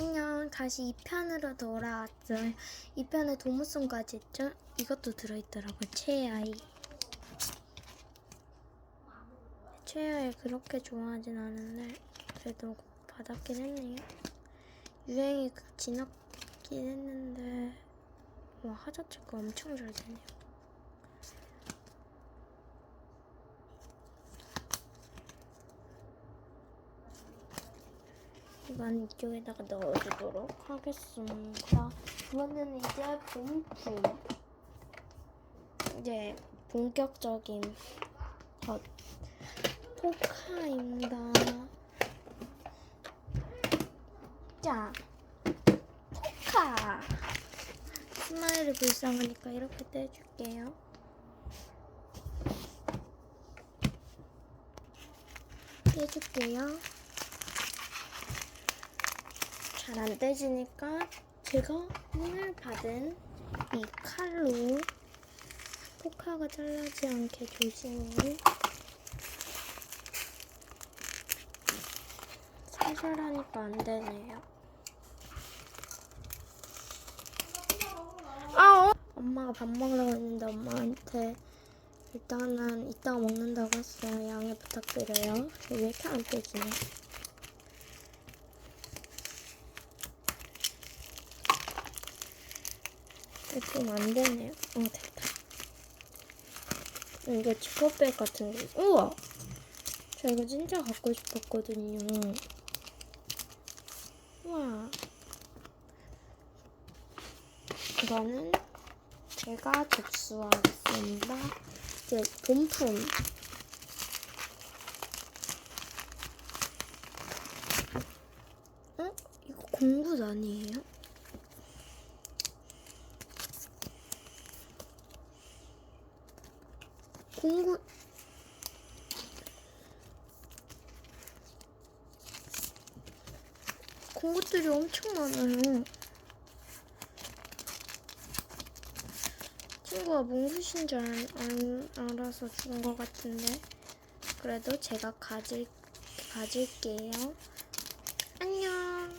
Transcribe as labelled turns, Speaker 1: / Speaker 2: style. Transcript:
Speaker 1: 안녕, 다시 2편으로 돌아왔어요. 2편에 도무송까지 했죠? 이것도 들어있더라고요, 최애아이. 최애아이 그렇게 좋아하진 않은데, 그래도 받았긴 했네요. 유행이 그 지났긴 했는데, 와, 하자체가 엄청 잘 되네요. 이건 이쪽에다가 넣어주도록 하겠습니다. 이거는 이제 본품. 이제 본격적인 것 포카입니다. 자, 포카. 스마일이 불쌍하니까 이렇게 떼줄게요. 떼줄게요. 잘 안 떼지니까 제가 오늘 받은 이 칼로 포카가 잘라지 않게 조심히 살살 하니까 안 되네요. 아, 어? 엄마가 밥 먹으라고 했는데 엄마한테 일단은 이따가 먹는다고 했어요. 양해 부탁드려요. 왜 이렇게 안 떼지냐? 좀 안 되네요. 어, 됐다. 이거 지퍼백 같은 거. 우와! 저 이거 진짜 갖고 싶었거든요. 우와. 이거는 제가 접수하겠습니다. 이제 본품. 어? 이거 공구 아니에요? 공구 공구들이 엄청 많아요. 친구가 몽구신 줄 알, 알, 알아서 준 것 같은데 그래도 제가 가질 가질게요. 안녕.